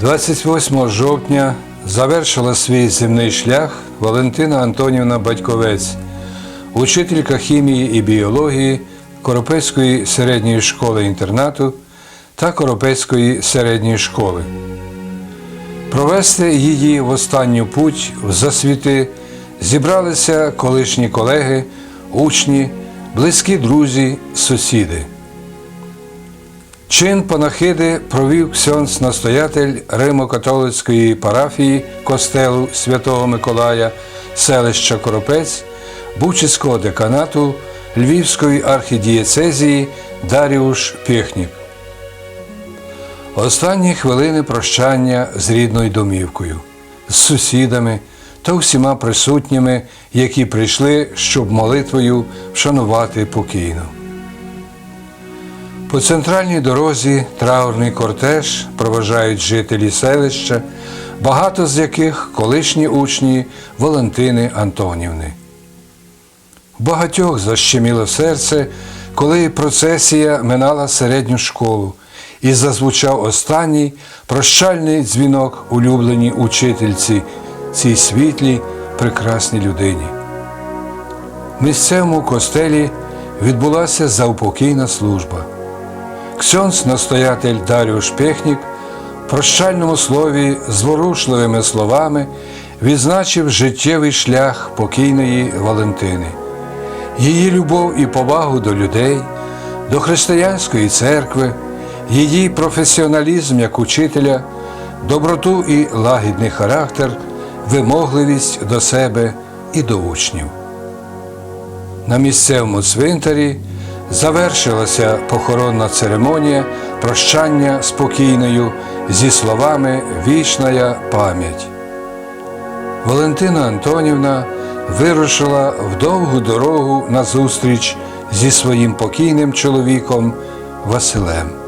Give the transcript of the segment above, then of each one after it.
28 жовтня завершила свій земний шлях Валентина Антонівна Батьковець, учителька хімії і біології Коропецької середньої школи інтернату та Коропецької середньої школи. Провести її в останню путь в засвіти зібралися колишні колеги, учні, близькі друзі, сусіди. Чин панахиди провів ксьонц настоятель Римо-католицької парафії костелу Святого Миколая, селища Коропець, Бучицького деканату Львівської архідієцезії Даріуш Пєхнік. Останні хвилини прощання з рідною домівкою, з сусідами та всіма присутніми, які прийшли, щоб молитвою вшанувати покійну. По центральній дорозі траурний кортеж проважають жителі селища, багато з яких колишні учні Валентини Антонівни. Багатьох защеміло серце, коли процесія минала середню школу і зазвучав останній прощальний дзвінок улюбленій учительці, цій світлій, прекрасній людині. В місцевому костелі відбулася заупокійна служба. Ксьонц настоятель Даріуш Пехнік в прощальному слові зворушливими словами відзначив життєвий шлях покійної Валентини, її любов і повагу до людей, до християнської церкви, її професіоналізм як учителя, доброту і лагідний характер, вимогливість до себе і до учнів. На місцевому цвинтарі завершилася похоронна церемонія прощання спокійною зі словами Вічна пам'ять. Валентина Антонівна вирушила в довгу дорогу на зустріч зі своїм покійним чоловіком Василем.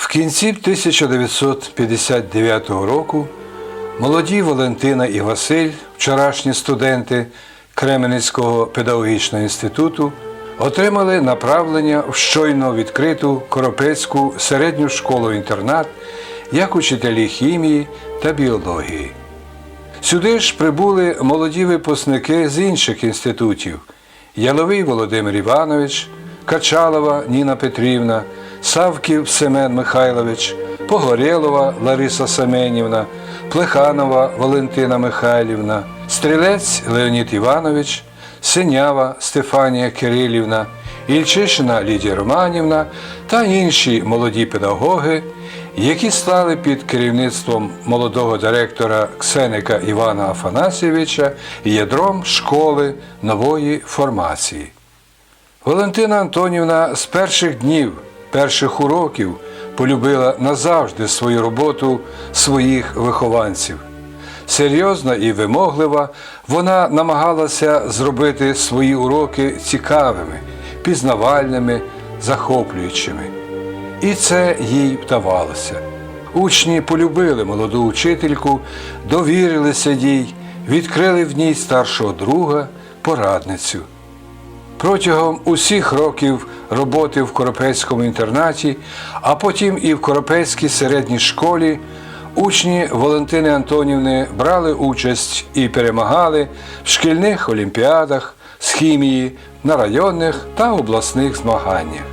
В кінці 1959 року молоді Валентина і Василь, вчорашні студенти Кременецького педагогічного інституту, отримали направлення в щойно відкриту Коропецьку середню школу-інтернат як учителі хімії та біології. Сюди ж прибули молоді випускники з інших інститутів Яловий Володимир Іванович, Качалова Ніна Петрівна, Савків Семен Михайлович, Погорєлова Лариса Семенівна, Плеханова Валентина Михайлівна, Стрілець Леонід Іванович, Синява Стефанія Кирилівна, Ільчишина Лідія Романівна та інші молоді педагоги, які стали під керівництвом молодого директора Ксеника Івана Афанасьєвича ядром школи нової формації. Валентина Антонівна з перших днів, перших уроків полюбила назавжди свою роботу своїх вихованців. Серйозна і вимоглива, вона намагалася зробити свої уроки цікавими, пізнавальними, захоплюючими. І це їй вдавалося. Учні полюбили молоду учительку, довірилися їй, відкрили в ній старшого друга, порадницю. Протягом усіх років роботи в Коропецькому інтернаті, а потім і в Коропецькій середній школі, учні Валентини Антонівни брали участь і перемагали в шкільних олімпіадах з хімії на районних та обласних змаганнях.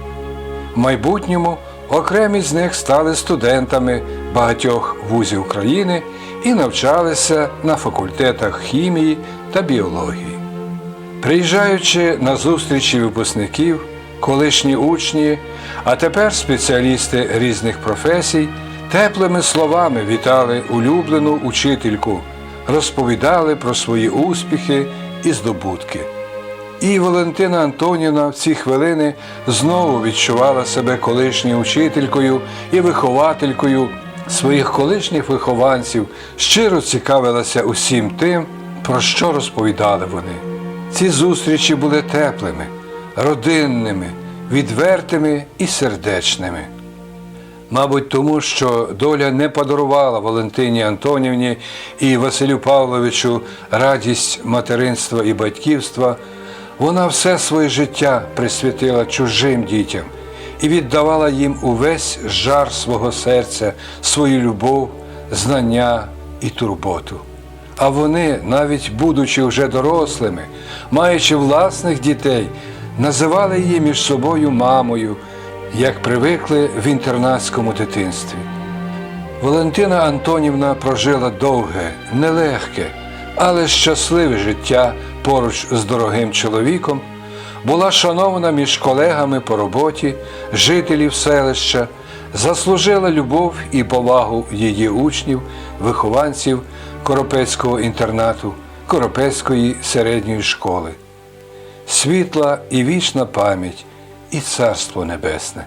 В майбутньому окремі з них стали студентами багатьох вузів України і навчалися на факультетах хімії та біології. Приїжджаючи на зустрічі випускників, колишні учні, а тепер спеціалісти різних професій, теплими словами вітали улюблену учительку, розповідали про свої успіхи і здобутки. І Валентина Антонівна в ці хвилини знову відчувала себе колишньою учителькою і вихователькою своїх колишніх вихованців щиро цікавилася усім тим, про що розповідали вони. Ці зустрічі були теплими, родинними, відвертими і сердечними. Мабуть, тому що доля не подарувала Валентині Антонівні і Василю Павловичу радість материнства і батьківства, вона все своє життя присвятила чужим дітям і віддавала їм увесь жар свого серця, свою любов, знання і турботу. А вони, навіть будучи вже дорослими, маючи власних дітей, називали її між собою мамою, як привикли в інтернатському дитинстві. Валентина Антонівна прожила довге, нелегке, але щасливе життя поруч з дорогим чоловіком, була шанована між колегами по роботі, жителів селища, заслужила любов і повагу її учнів, вихованців Коропецького інтернату, Коропецької середньої школи. Світла і вічна пам'ять і царство небесне.